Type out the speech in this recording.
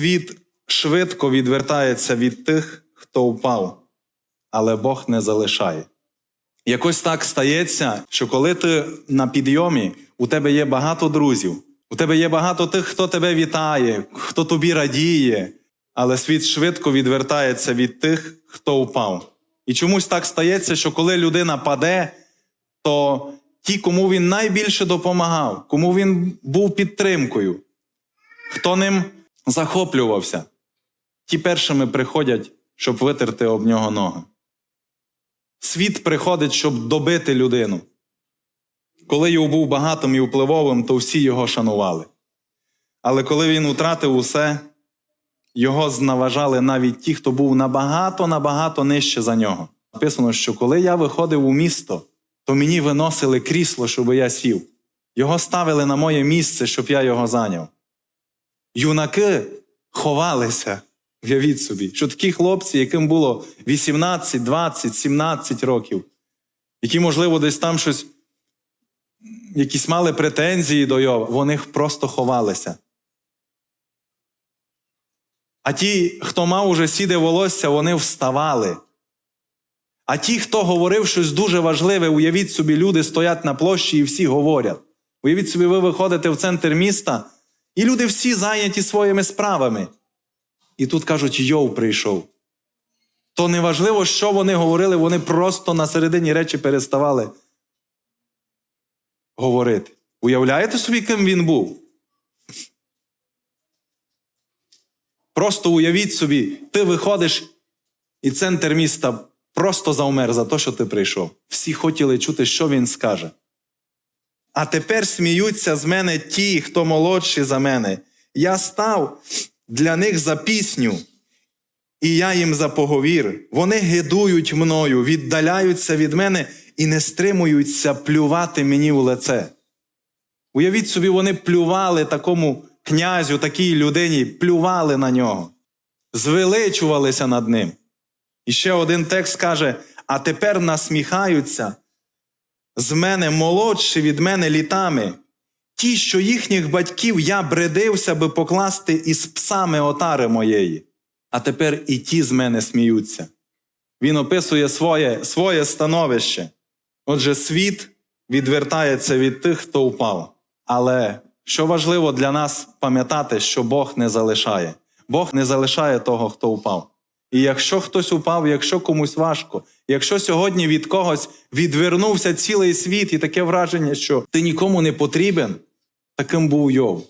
Світ швидко відвертається від тих, хто впав, але Бог не залишає. Якось так стається, що коли ти на підйомі, у тебе є багато друзів, у тебе є багато тих, хто тебе вітає, хто тобі радіє, але світ швидко відвертається від тих, хто впав. І чомусь так стається, що коли людина паде, то ті, кому він найбільше допомагав, кому він був підтримкою, хто ним захоплювався, ті першими приходять, щоб витерти об нього ноги. Світ приходить, щоб добити людину. Коли його був багатим і впливовим, то всі його шанували. Але коли він утратив усе, його зневажали навіть ті, хто був набагато, набагато нижче за нього. Написано, що коли я виходив у місто, то мені виносили крісло, щоб я сів. Його ставили на моє місце, щоб я його зайняв. Юнаки ховалися, уявіть собі, що такі хлопці, яким було 18, 20, 17 років, які, можливо, десь там щось, якісь мали претензії до його, вони просто ховалися. А ті, хто мав уже сіде волосся, вони вставали. А ті, хто говорив щось дуже важливе, уявіть собі, люди стоять на площі і всі говорять. Уявіть собі, ви виходите в центр міста, і люди всі зайняті своїми справами. І тут кажуть, йов прийшов. То неважливо, що вони говорили, вони просто на середині речі переставали говорити. Уявляєте собі, ким він був? Просто уявіть собі, ти виходиш, і центр міста просто завмер за те, що ти прийшов. Всі хотіли чути, що він скаже. А тепер сміються з мене ті, хто молодші за мене. Я став для них за пісню, і я їм за поговір. Вони гидують мною, віддаляються від мене і не стримуються плювати мені у лице. Уявіть собі, вони плювали такому князю, такій людині, плювали на нього, звеличувалися над ним. І ще один текст каже: а тепер насміхаються з мене молодші від мене літами, ті, що їхніх батьків я бредився би покласти із псами отари моєї, а тепер і ті з мене сміються. Він описує своє, своє становище. Отже, світ відвертається від тих, хто впав. Але що важливо для нас пам'ятати, що Бог не залишає. Бог не залишає того, хто впав. І якщо хтось упав, якщо комусь важко, якщо сьогодні від когось відвернувся цілий світ і таке враження, що ти нікому не потрібен, таким був Йов.